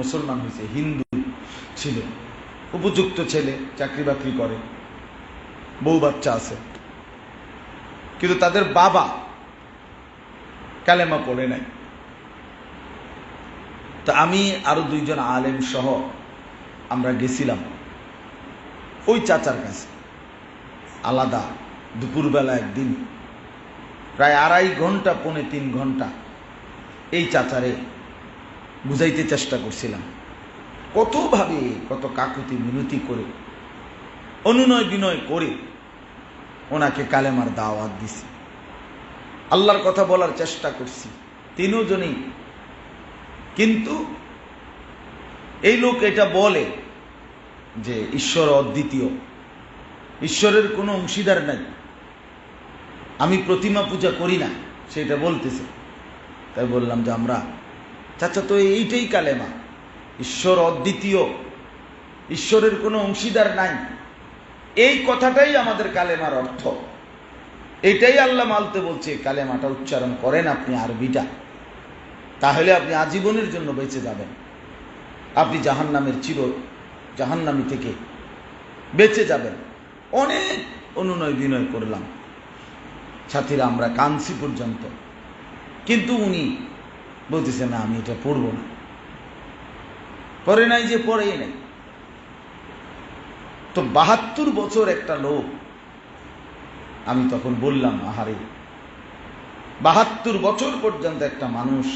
মুসলমান হয়েছে, হিন্দু ছিল, উপযুক্ত ছেলে, চাকরি বাকরি করে, বউ বাচ্চা আছে। কিন্তু তাদের বাবা কালেমা পড়ে নাই। তো আমি আরও দুইজন আলেম সহ আমরা গেছিলাম ওই চাচার কাছে। আলাদা, দুপুরবেলা একদিন, প্রায় আড়াই ঘণ্টা, পৌনে তিন ঘণ্টা এই চাচারে বুঝাইতে চেষ্টা করছিলাম। কতভাবে কত কাকুতি মিনতি করে, অনুনয় বিনয় করে ওনাকে কালেমার দাওয়াত দিছি। আল্লাহর কথা বলার চেষ্টা করছি, তিনও জনেই কিন্তু এই লোক এটা বলে যে ঈশ্বর অদ্বিতীয়, ঈশ্বরের কোনো অংশীদার নাই। আমি প্রতিমা পূজা করি না সেটা বলতেছে। তাই বললাম যে আমরা চাচা, তো এইটাই কালেমা। ঈশ্বর অদ্বিতীয়। ঈশ্বরের কোনো অংশীদার নাই। এই কথাটাই আমাদের কালেমার অর্থ। এটাই আল্লাহ মালতে বলছে কালেমাটা উচ্চারণ করেন আপনি আরবিটা। তাহলে আপনি আজীবনের জন্য বেঁচে যাবেন। আপনি জাহান্নামের চির, জাহান্নামি থেকে বেঁচে যাবেন। অনেক অনুনয় বিনয় করলাম। সাথীরা, আমরা কাঞ্চি পর্যন্ত। কিন্তু উনি বলতেছে, না, আমি এটা পড়ব না। পরে নাই যে, পড়েই নাই। তো বাহাত্তর বছর একটা লোক, আমি তখন বললাম, আহারে, বাহাত্তর বছর পর্যন্ত একটা মানুষ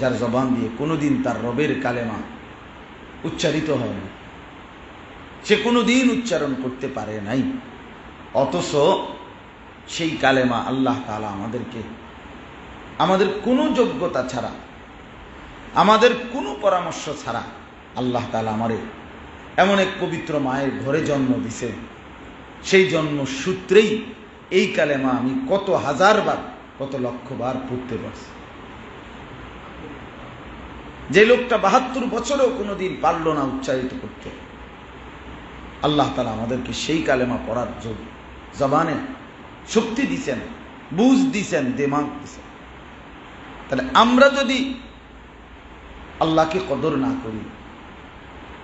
যার জবান দিয়ে কোনোদিন তার রবের কালেমা উচ্চারিত হয় না। সে কোনোদিন উচ্চারণ করতে পারে নাই। অথচ সেই কালেমা আল্লাহ তালা আমাদেরকে আমাদের কোনো যোগ্যতা ছাড়া, আমাদের কোনো পরামর্শ ছাড়া আল্লাহ তালা আমারে এমন এক পবিত্র মায়ের ঘরে জন্ম দিছে। সেই জন্ম সূত্রেই এই কালেমা আমি কত হাজার বার, কত লক্ষ বার পড়তে পারছি। যে লোকটা বাহাত্তর বছরেও কোনোদিন পারল না উচ্চারিত করতে। আল্লাহ তালা আমাদেরকে সেই কালেমা পড়ার যোগ জবানে শক্তি দিছেন, বুঝ দিছেন, দেমাগ দিছেন। তাহলে আমরা যদি আল্লাহকে কদর না করি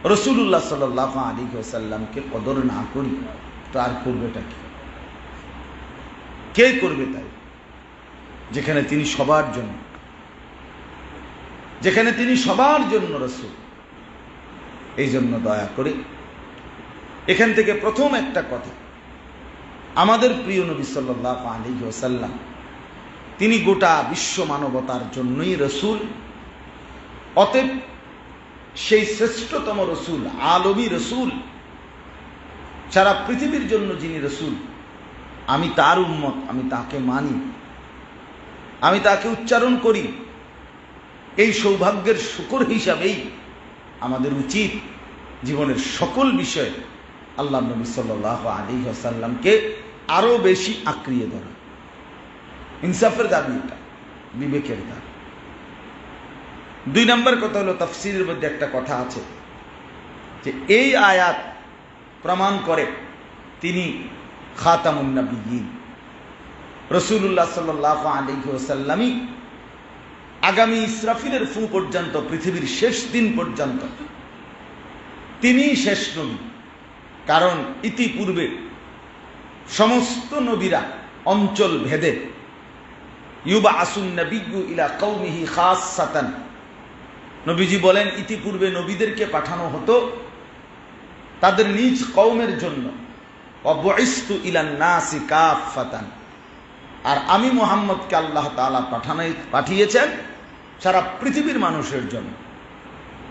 রসুল্লাহ সাল আলী সাল্লামকে কদর না করি, তো আর করবেটা কি? কে করবে তাই? যেখানে তিনি সবার জন্য, যেখানে তিনি সবার জন্য রসুল, এই জন্য দয়া করে। এখান থেকে প্রথম একটা কথা, আমাদের প্রিয় নবী সাল্লাহ আলী ওসাল্লাম তিনি গোটা বিশ্ব মানবতার জন্যই রসুল। অতএব সেই শ্রেষ্ঠতম রসুল, আলমী রসুল সারা পৃথিবীর জন্য যিনি রসুল, আমি তার উন্মত আমি তাকে মানি, আমি তাকে উচ্চারণ করি। এই সৌভাগ্যের শুকর হিসাবেই আমাদের উচিত জীবনের সকল বিষয়ে আল্লাহ নবী সাল্লাহ আলী আসাল্লামকে আরও বেশি আঁকড়িয়ে ধরা। ইনসাফের দাবি এটা, বিবেকের দাবি। দুই নম্বর কথা হলো তফসিলের মধ্যে একটা কথা আছে যে এই আয়াত প্রমাণ করে তিনি খাতামুন্নবীন রসুল্লাহ সাল্লাহ আলিহাসাল্লামই আগামী ইসরাফিলের ফু পর্যন্ত, পৃথিবীর শেষ দিন পর্যন্ত তিনি শেষ নবী। কারণ ইতিপূর্বে সমস্ত নবীরা অঞ্চল ভেদে ইউবা আসুন নবিজ্ঞ ইলা কৌমিহি খাস সাতান নবীজি বলেন, ইতিপূর্বে নবীদেরকে পাঠানো হতো তাদের নিজ কৌমের জন্য। অবস্তু ইলান নাসি কাফাতান আর আমি মোহাম্মদকে আল্লাহ তালা পাঠানাই, পাঠিয়েছেন সারা পৃথিবীর মানুষের জন্য।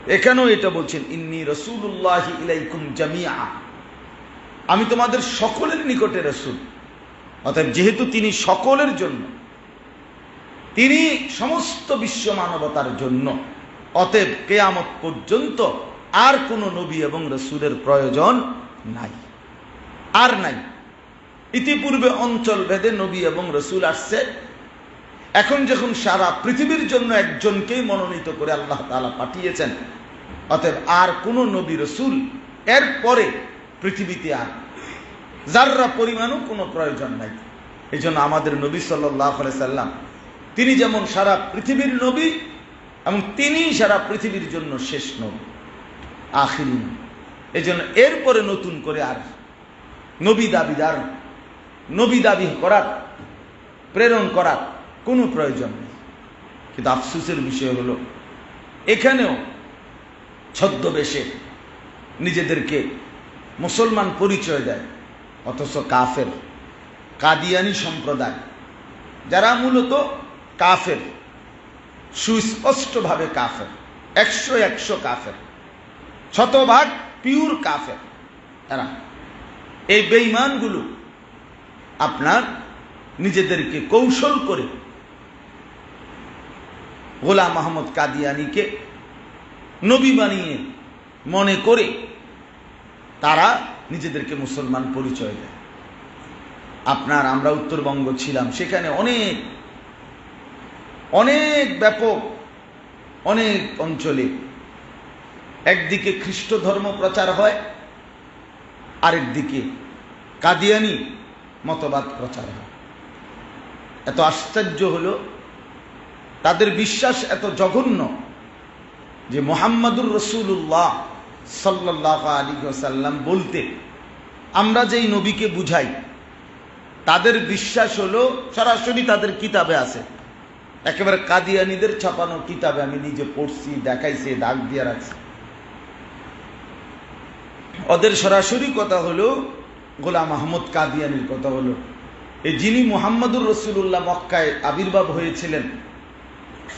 এখানেও এটা বলছেন? ইন্নি রসুল্লাহ ইলাইকুম জামিয়া আমি তোমাদের সকলের নিকটে রসুল। অতএব যেহেতু তিনি সকলের জন্য তিনি সমস্ত বিশ্ব মানবতার জন্য অতএব কেয়ামত পর্যন্ত আর কোনো নবী এবং রসুলের প্রয়োজন নাই। আর নাই। ইতিপূর্বে অঞ্চল ভেদে নবী এবং রসুল আসছে। এখন যখন সারা পৃথিবীর জন্য একজনকেই মনোনীত করে আল্লাহ তালা পাঠিয়েছেন, অতএব আর কোন নবী, রসুল এর পরে পৃথিবীতে আর যাররা পরিমাণও কোনো প্রয়োজন নাই। এই জন্য আমাদের নবী সাল্লাহ সাল্লাম তিনি যেমন সারা পৃথিবীর নবী এবং তিনি সারা পৃথিবীর জন্য শেষ নবী আখিরি। এই জন্য এরপরে নতুন করে আর নবী দাবিদার নবী দাবি করার, প্রেরণ করার কোনো প্রয়োজন নেই কিন্তু আফসুসের বিষয় হলো, এখানেও ছদ্মবেশে নিজেদেরকে মুসলমান পরিচয় দেয়, অথচ কাফের, কাদিয়ানি সম্প্রদায়, যারা মূলত কাফের, সুস্পষ্টভাবে কাফের, একশো একশো কাফের, শতভাগ পিওর কাফের। এরা, এই বেঈমানগুলো আপনার নিজেদেরকে কৌশল করে গোলাম মাহমদ কাদিয়ানিকে নবী বানিয়ে মনে করে তারা নিজেদেরকে মুসলমান পরিচয় দেয়। আপনার, আমরা উত্তরবঙ্গ ছিলাম, সেখানে অনেক অনেক ব্যাপক, অনেক অঞ্চলে একদিকে খ্রিস্ট ধর্ম প্রচার হয় আরেক দিকে কাদিয়ানি মতবাদ প্রচার হয়। এত আশ্চর্য হলো, তাদের বিশ্বাস এত জঘন্য যে মোহাম্মদুর রসুল্লাহ সাল্লাহ আলী সাল্লাম বলতে, আমরা যেই নবীকে বুঝাই, তাদের বিশ্বাস হলো সরাসরি তাদের কিতাবে আছে। একেবারে কাদিয়ানিদের ছাপানো কিতাবে আমি নিজে পড়ছি, দেখাইছি, দাগ দিয়ে রাখছি। ওদের সরাসরি কথা হলো, গোলাম আহমদ কাদিয়ানির কথা হলো। এই যিনি মোহাম্মদুর রসুল্লাহ মক্কায় আবির্ভাব হয়েছিলেন,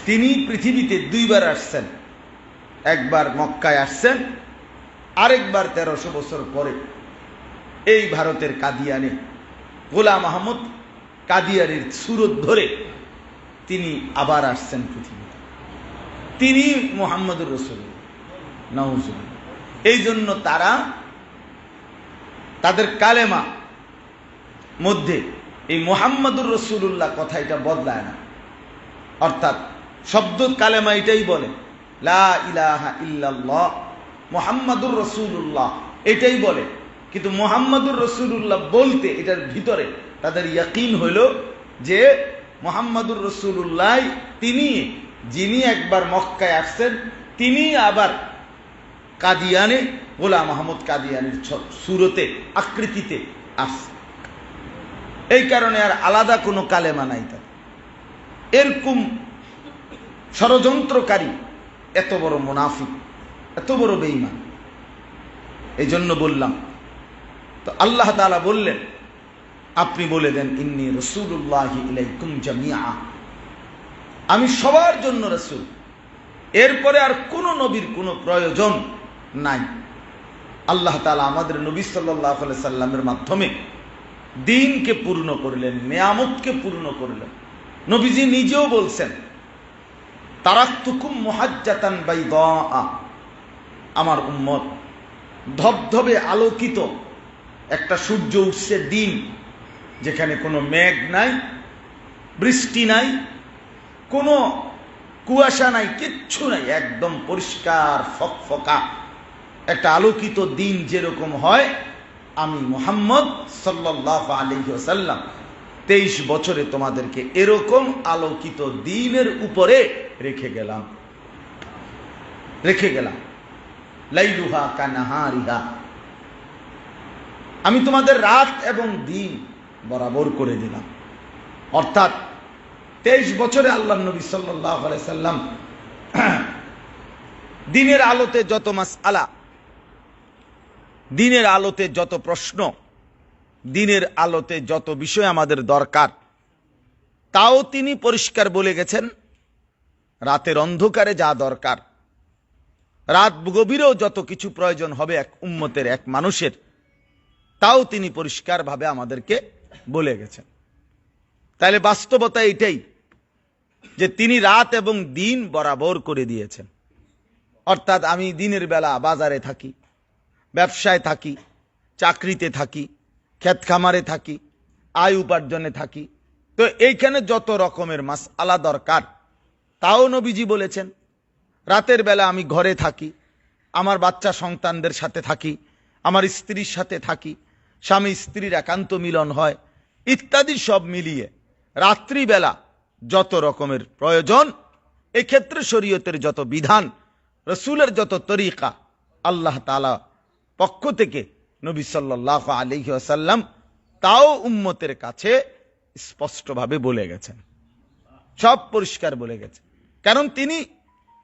তিনি পৃথিবীতে দুইবার আসছেন। একবার মক্কায় আসছেন, আরেকবার তেরোশো বছর পরে। এই ভারতের কাদিয়ানে, গোলাম আহমদ কাদিয়ানির সুরত ধরে তিনি আবার আসছেন পৃথিবীতে। তিনি মোহাম্মদুর রসুল নওজুল এই জন্য তারা তাদের কালেমা মধ্যে এই মোহাম্মদুর রসুল্লাহ কথা এটা বদলায় না। অর্থাৎ শব্দ কালেমা এটাই বলে, লা ইলাহা ইল্লাল্লাহ, মোহাম্মদুর রসুল্লাহ এটাই বলে। কিন্তু মোহাম্মদুর রসুল্লাহ বলতে এটার ভিতরে তাদের ইয়াকিন হইল যে মোহাম্মদুর রসুল্লাহ তিনি, যিনি একবার মক্কায় আসছেন, তিনি আবার কাদিয়ানে, গোলাম মাহমুদ কাদিয়ানির সুরতে, আকৃতিতে আসছে। এই কারণে আর আলাদা কোনো কালেমা নাই তার। এরকম ষড়যন্ত্রকারী, এত বড় মুনাফিক, এত বড় বেইমান এই জন্য বললাম, তো আল্লাহ তাআলা বললেন আপনি বলে দেন, ইন্নি রসুল্লাহি জামিয়া আমি সবার জন্য রসুল। এরপরে আর কোনো নবীর কোনো প্রয়োজন নাই। আল্লাহ তাআলা আমাদের নবী সাল্লাহ সাল্লামের মাধ্যমে দিনকে পূর্ণ করলেন, নেয়ামতকে পূর্ণ করলেন। নবীজি নিজেও বলছেন তারা তারাক্তুকুম মুহাজ্জাতান বাইদা আমার উম্মত, ধবধবে আলোকিত একটা সূর্য উঠছে দিন। যেখানে কোনো মেঘ নাই, বৃষ্টি নাই, কোনো কুয়াশা নাই, কিচ্ছু নাই, একদম পরিষ্কার ফকফকা। একটা আলোকিত দিন যেরকম হয়, আমি মোহাম্মদ সাল্লাহ আলহ্লাম তেইশ বছরে তোমাদেরকে এরকম আলোকিত দিনের উপরে রেখে গেলাম। রেখে গেলাম। লাইলুহা কানাহারিহা। আমি তোমাদের রাত এবং দিন বরাবর করে দিলাম। অর্থাৎ তেইশ বছরে আল্লাহ নবী সাল্লাম দিনের আলোতে যত মাস আলা দিনের আলোতে যত প্রশ্ন, দিনের আলোতে যত বিষয় আমাদের দরকার, তাও তিনি পরিষ্কার বলে গেছেন, রাতের অন্ধকারে যা দরকার, রাত গভীরেও যত কিছু প্রয়োজন হবে এক উম্মতের, এক মানুষের, তাও তিনি পরিষ্কারভাবে আমাদেরকে বলে গেছেন। তাহলে বাস্তবতা এটাই যে তিনি রাত এবং দিন বরাবর করে দিয়েছেন। অর্থাৎ আমি দিনের বেলা বাজারে থাকি, ব্যবসায় থাকি, চাকরিতে থাকি, ক্ষেত খামারে থাকি, আয় উপার্জনে থাকি। তো এইখানে যত রকমের মাস আলা দরকার, তাও নবীজি বলেছেন, রাতের বেলা আমি ঘরে থাকি, আমার বাচ্চা সন্তানদের সাথে থাকি, আমার স্ত্রীর সাথে থাকি স্বামী স্ত্রীর একান্ত মিলন হয়, ইত্যাদি সব মিলিয়ে রাত্রিবেলা যত রকমের প্রয়োজন, এক্ষেত্রে ক্ষেত্রে শরীয়তের যত বিধান, রসুলের যত তরিকা, আল্লাহ তালা পক্ষ থেকে নবী সাল্লাহ আলহি আসাল্লাম তাও উম্মতের কাছে স্পষ্টভাবে বলে গেছেন। সব পরিষ্কার বলে গেছে। কারণ তিনি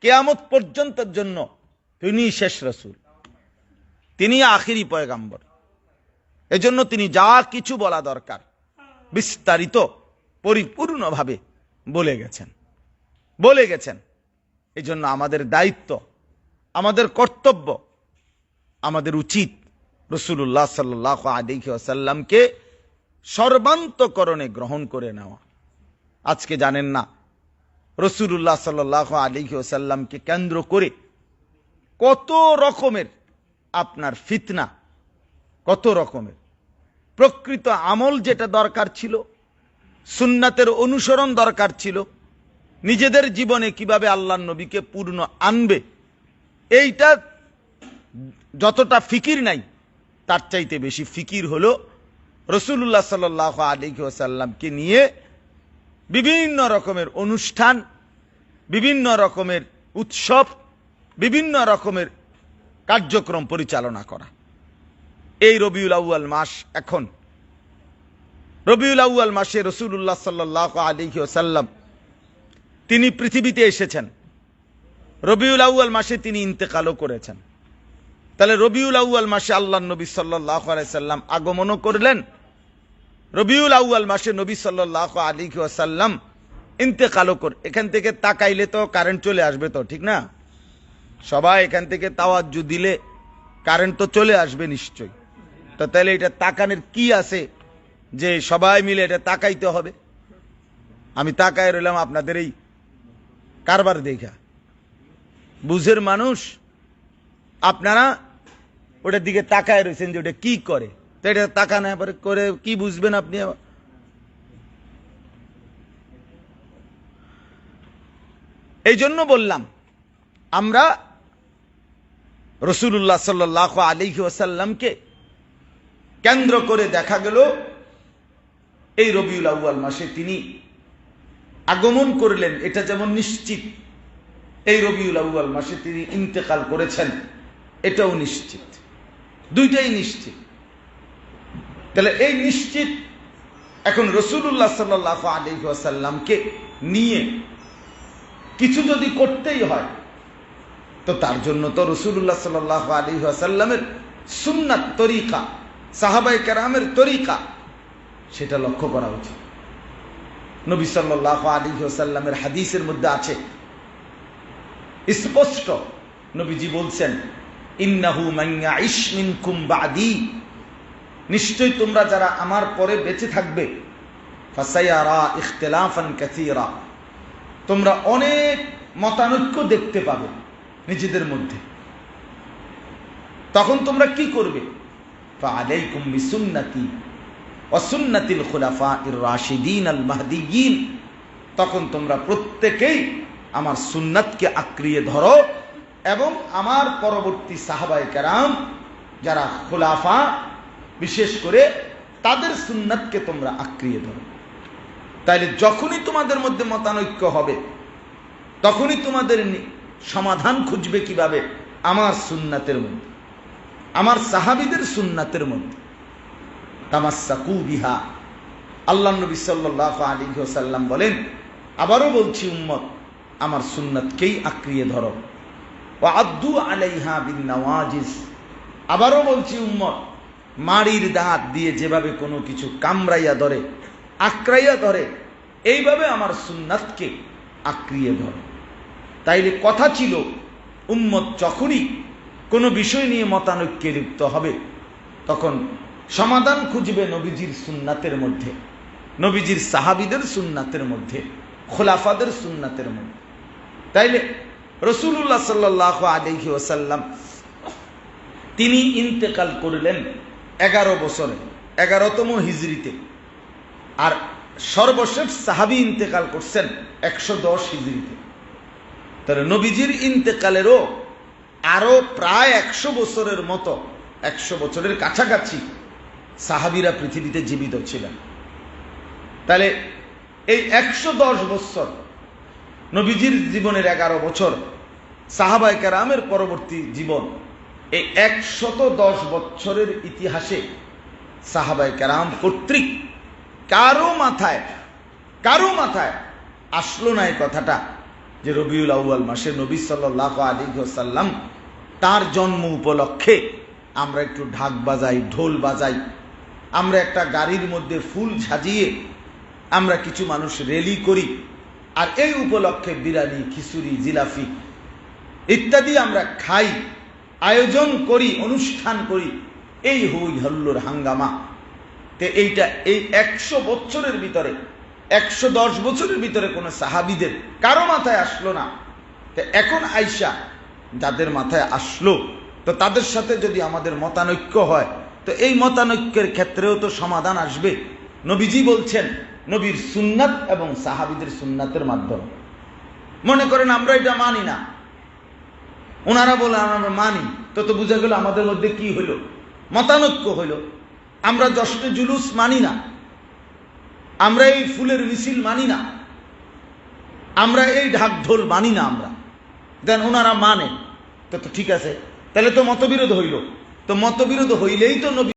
কেয়ামত পর্যন্তের জন্য তিনি শেষ রসুল। তিনি আখিরি পয়গাম্বর। এজন্য তিনি যা কিছু বলা দরকার, বিস্তারিত, পরিপূর্ণভাবে বলে গেছেন। বলে গেছেন। এই জন্য আমাদের দায়িত্ব, আমাদের কর্তব্য, আমাদের উচিত রসুল্লাহ সাল্লাহ আলিহি আসাল্লামকে সর্বান্তকরণে গ্রহণ করে নেওয়া। আজকে জানেন না রসুল্লাহ সাল্লাহ আলিহি আসাল্লামকে কেন্দ্র করে কত রকমের আপনার ফিতনা, কত রকমের। প্রকৃত আমল যেটা দরকার ছিল, সুন্নাতের অনুসরণ দরকার ছিল, নিজেদের জীবনে কীভাবে আল্লাহ নবীকে পূর্ণ আনবে, এইটা যতটা ফিকির নাই, তার চাইতে বেশি ফিকির হলো রসুল্লাহ সাল আলী ওসাল্লামকে নিয়ে বিভিন্ন রকমের অনুষ্ঠান, বিভিন্ন রকমের উৎসব, বিভিন্ন রকমের কার্যক্রম পরিচালনা করা। এই রবিউল আউয়াল মাস এখন। রবিউল আউয়াল মাসে রসুল্লাহ সাল্লাহ আলী ওসাল্লাম তিনি পৃথিবীতে এসেছেন। রবিউল আউয়াল মাসে তিনি ইন্তেকালও করেছেন। তাহলে রবিউল আউয়াল মাসে আল্লাহ নবী সাল্লাহ সাল্লাম আগমনও করলেন। রবিউল আউয়াল মাসে নবী সাল্লাহ আলী ওয়াসাল্লাম ইন্তেকালও কর এখান থেকে তাকাইলে তো কারেন্ট চলে আসবে তো, ঠিক না? সবাই এখান থেকে তাওয়াজ্জু দিলে কারেন্ট তো চলে আসবে নিশ্চয়ই। তো তাহলে এটা তাকানের কি আছে যে সবাই মিলে এটা তাকাইতে হবে? আমি তাকায় রইলাম আপনাদের এই কারবার দেখা। বুঝের মানুষ, আপনারা ওটার দিকে তাকায় রয়েছেন যে ওটা কি করে? তো এটা তাকানো পরে করে কি বুঝবেন আপনি? এই জন্য বললাম, আমরা রসুল্লাহ সাল্লাহ আলিহি ওসাল্লামকে কেন্দ্র করে দেখা গেল, এই রবিউল আউ্য়াল মাসে তিনি আগমন করলেন, এটা যেমন নিশ্চিত, এই রবিউল আউ্য়াল মাসে তিনি ইন্তেকাল করেছেন, এটাও নিশ্চিত, দুইটাই নিশ্চিত। তাহলে এই নিশ্চিত এখন রসুল্লাহ সাল্লাহ আলিহাসাল্লামকে নিয়ে কিছু যদি করতেই হয়, তো তার জন্য তো রসুল্লাহ সাল্লাহ আলিহাসাল্লামের সুন্নাত, তরিকা সাহাবাই কেরামের তরিকা, সেটা লক্ষ্য করা উচিত। নবী সাল্লাহ আলী সাল্লামের হাদিসের মধ্যে আছে। স্পষ্ট নবীজি বলছেন, ইন্নাহু মাইয়া ইসমিনকুম বাদি। নিশ্চয় তোমরা যারা আমার পরে বেঁচে থাকবে তোমরা অনেক মতানৈক্য দেখতে পাবে নিজেদের মধ্যে। তখন তোমরা কি করবে? ওয়াসুন্নাতিল খুলাফা ইর রাশিদিন আল মাহদিয়িন তখন তোমরা প্রত্যেকেই আমার সুন্নাতকে আঁকড়িয়ে ধরো এবং আমার পরবর্তী সাহাবাই কেরাম যারা খোলাফা, বিশেষ করে তাদের সুন্নাতকে তোমরা আঁকড়িয়ে ধরো। তাইলে যখনই তোমাদের মধ্যে মতানৈক্য হবে, তখনই তোমাদের সমাধান খুঁজবে কীভাবে? আমার সুন্নাতের মধ্যে। আমার সাহাবিদের সুন্নাতের মধ্যে। তামাসাকু বিহা। আল্লাহ নবী সাল্লাহ আলী সাল্লাম বলেন, আবারও বলছি উম্মত, আমার সুন্নাতকেই আঁকড়িয়ে ধরো। ও আব্দু আলাইহা বিন আবারও বলছি উম্মত, মাড়ির দাঁত দিয়ে যেভাবে কোনো কিছু কামড়াইয়া ধরে আক্রাইয়া ধরে, এইভাবে আমার সুন্নাতকে আক্রিয়ে ধরো। তাইলে কথা ছিল, উম্মত যখনই কোনো বিষয় নিয়ে মতানৈক্যে লিপ্ত হবে, তখন সমাধান খুঁজবে নবীজির সুন্নাতের মধ্যে, নবীজির সাহাবিদের সুন্নাতের মধ্যে, খোলাফাদের সুন্নাতের মধ্যে। তাইলে রসুল্লাহ সাল্লাহ আলহি ওসাল্লাম তিনি ইন্তেকাল করলেন এগারো বছরে, এগারোতম হিজড়িতে আর সর্বশেষ সাহাবি ইন্তেকাল করছেন একশো দশ হিজড়িতে তাহলে নবীজির ইন্তেকালেরও আরও প্রায় একশো বছরের মতো, একশো বছরের কাছাকাছি সাহাবিরা পৃথিবীতে জীবিত ছিলেন। তাহলে এই একশো দশ বছর নবীজির জীবনের এগারো বছর সাহাবাই কেরামের পরবর্তী জীবন, এই একশত দশ বছরের ইতিহাসে সাহাবাই কেরাম কর্তৃক কারও মাথায় কারও মাথায় আসলো না এই কথাটা। যে রবিউল আউয়াল মাসে নবী সাল্লাহ আলী সাল্লাম তার জন্ম উপলক্ষে আমরা একটু ঢাক বাজাই, ঢোল বাজাই, আমরা একটা গাড়ির মধ্যে ফুল সাজিয়ে আমরা কিছু মানুষ রেলি করি। আর এই উপলক্ষে বিরিয়ানি, খিচুড়ি জিলাফি ইত্যাদি আমরা খাই, আয়োজন করি, অনুষ্ঠান করি। এই হই হল্লোর হাঙ্গামা। তে এইটা এই একশো বছরের ভিতরে একশো দশ বছরের ভিতরে কোনো সাহাবিদের কারও মাথায় আসলো না। তো এখন আইসা যাদের মাথায় আসলো, তো তাদের সাথে যদি আমাদের মতানৈক্য হয়, তো এই মতানৈক্যের ক্ষেত্রেও তো সমাধান আসবে। নবীজি বলছেন, নবীর সুন্নাত এবং সাহাবিদের সুন্নাতের মাধ্যমে। মনে করেন আমরা এটা মানি না। ওনারা বলে, আমরা মানি। তো তো বোঝা গেল আমাদের মধ্যে কি হইল? মতানৈক্য হইল। আমরা জশ্নে জুলুস মানি না। আমরা এই ফুলের মিছিল মানি না। আমরা এই ঢাক ঢোল মানি না আমরা। দেন ওনারা মানে তো ঠিক আছে। তাহলে তো মতবিরোধ হইল। তো মতবিরোধ হইলেই তো নবী